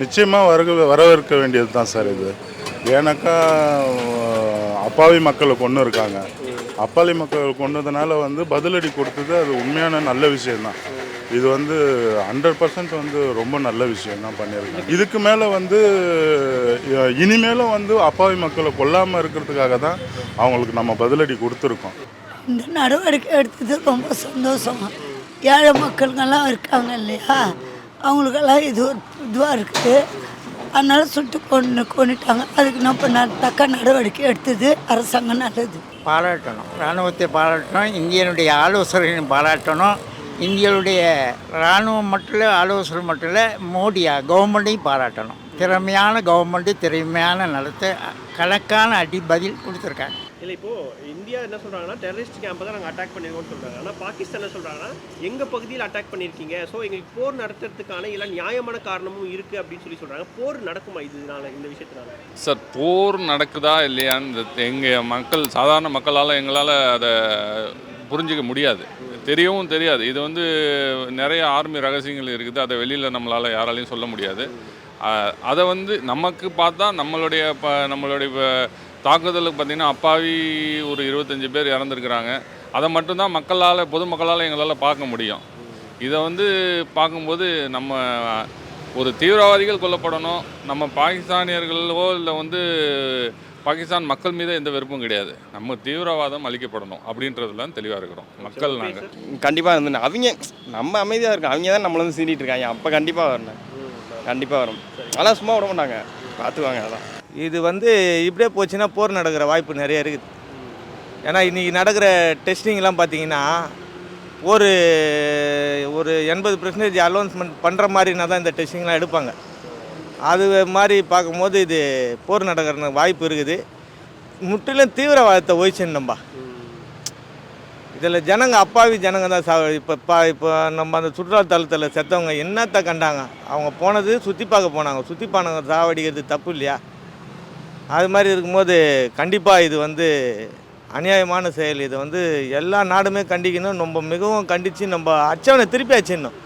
நிச்சயமாக வரக வரவேற்க வேண்டியது தான் சார் இது. ஏன்னாக்கா அப்பாவி மக்களை கொண்டு இருக்காங்க. அப்பாவி மக்கள் கொண்டதுனால வந்து பதிலடி கொடுத்தது அது உண்மையான நல்ல விஷயம்தான். இது வந்து ஹண்ட்ரட் பர்சன்ட் வந்து ரொம்ப நல்ல விஷயம் தான் பண்ணியிருக்காங்க. இதுக்கு மேலே வந்து இனிமேலும் வந்து அப்பாவி மக்களை கொல்லாமல் இருக்கிறதுக்காக தான் அவங்களுக்கு நம்ம பதிலடி கொடுத்துருக்கோம். இந்த நடவடிக்கை எடுத்தது ரொம்ப சந்தோஷம். ஏழை மக்கள்கள்லாம் இருக்காங்க இல்லையா? அவங்களுக்கெல்லாம் இது ஒரு இதுவாக இருக்குது. அதனால் சுட்டு கொண்டு கொண்டுட்டாங்க. அதுக்கு நான் இப்போ ந தக்க நடவடிக்கை எடுத்தது அரசாங்கம் நல்லது. பாராட்டணும். இராணுவத்தை பாராட்டணும். இந்தியனுடைய ஆலோசகரையும் பாராட்டணும். இந்தியனுடைய இராணுவம் மட்டும் இல்லை ஆலோசனை மட்டும் இல்லை மோடியா கவர்மெண்ட்டையும் பாராட்டணும். திறமையான கவர்மெண்ட்டு திறமையான நடத்த கணக்கான அடி பதில் கொடுத்துருக்காங்க. இல்லை இப்போது இந்தியா என்ன சொல்கிறாங்கன்னா டெரரிஸ்ட் கேம்பை தான் நாங்கள் அட்டாக் பண்ணியிருக்கோம்னு சொல்கிறாங்க ஆனால் பாகிஸ்தான் என்ன சொல்கிறாங்கன்னா எங்கள் பகுதியில் அட்டாக் பண்ணியிருக்கீங்க ஸோ எங்களுக்கு போர் நடத்துறதுக்கான எல்லாம் நியாயமான காரணமும் இருக்குது அப்படின்னு சொல்லி சொல்கிறாங்க போர் நடக்குமா இதனால இந்த விஷயத்தினால? சார் போர் நடக்குதா இல்லையான்னு இந்த எங்கள் மக்கள் சாதாரண மக்களால் எங்களால் அதை புரிஞ்சிக்க முடியாது. தெரியவும் தெரியாது. இது வந்து நிறைய ஆர்மி ரகசியங்கள் இருக்குது. அதை வெளியில் நம்மளால் யாராலையும் சொல்ல முடியாது. அதை வந்து நமக்கு பார்த்தா நம்மளுடைய ப நம்மளுடைய இப்போ தாக்குதலுக்கு பார்த்திங்கன்னா அப்பாவி ஒரு இருபத்தஞ்சி பேர் இறந்துருக்குறாங்க. அதை மட்டும்தான் மக்களால் பொதுமக்களால் எங்களால் பார்க்க முடியும். இதை வந்து பார்க்கும்போது நம்ம ஒரு தீவிரவாதிகள் கொல்லப்படணும். நம்ம பாகிஸ்தானியர்களோ இல்லை வந்து பாகிஸ்தான் மக்கள் மீது எந்த வெறுப்பும் கிடையாது. நம்ம தீவிரவாதம் அழிக்கப்படணும் அப்படின்றதுல தெளிவாக இருக்கிறோம். மக்கள் நாங்கள் கண்டிப்பாக வந்து அவங்க நம்ம அமைதியாக இருக்கோம் அவங்க தான் நம்மள வந்து சீண்டிட்டு இருக்காங்க. அப்போ கண்டிப்பாக வரணும். கண்டிப்பாக வரும் அதெல்லாம் சும்மா விட மாட்டாங்க. பார்த்துவாங்க அதான் இது வந்து இப்படியே போச்சுன்னா போர் நடக்கிற வாய்ப்பு நிறைய இருக்குது. ஏன்னா இன்றைக்கி நடக்கிற டெஸ்டிங்லாம் பார்த்தீங்கன்னா ஒரு ஒரு எண்பது பர்சன்டேஜ் அலௌன்ஸ்மெண்ட் பண்ணுற மாதிரினா தான் இந்த டெஸ்டிங்லாம் எடுப்பாங்க. அது மாதிரி பார்க்கும்போது இது போர் நடக்கிற வாய்ப்பு இருக்குது. முற்றிலும் தீவிரவாதத்தை ஒழிச்சிடணும்பா இதில் ஜனங்க அப்பாவி ஜனங்க தான் சா இப்போ பா இப்போ நம்ம அந்த சுற்றுலாத்தலத்தில் செத்தவங்க என்னத்தை கண்டாங்க? அவங்க போனது சுற்றி பார்க்க போனாங்க. சுற்றி பானங்க சாவடிக்கிறது தப்பு இல்லையா? அது மாதிரி இருக்கும்போது கண்டிப்பாக இது வந்து அநியாயமான செயல். இதை வந்து எல்லா நாடுமே கண்டிக்கணும். நம்ம மிகவும் கண்டித்து நம்ம அச்சவனை திருப்பி அச்சிடணும்.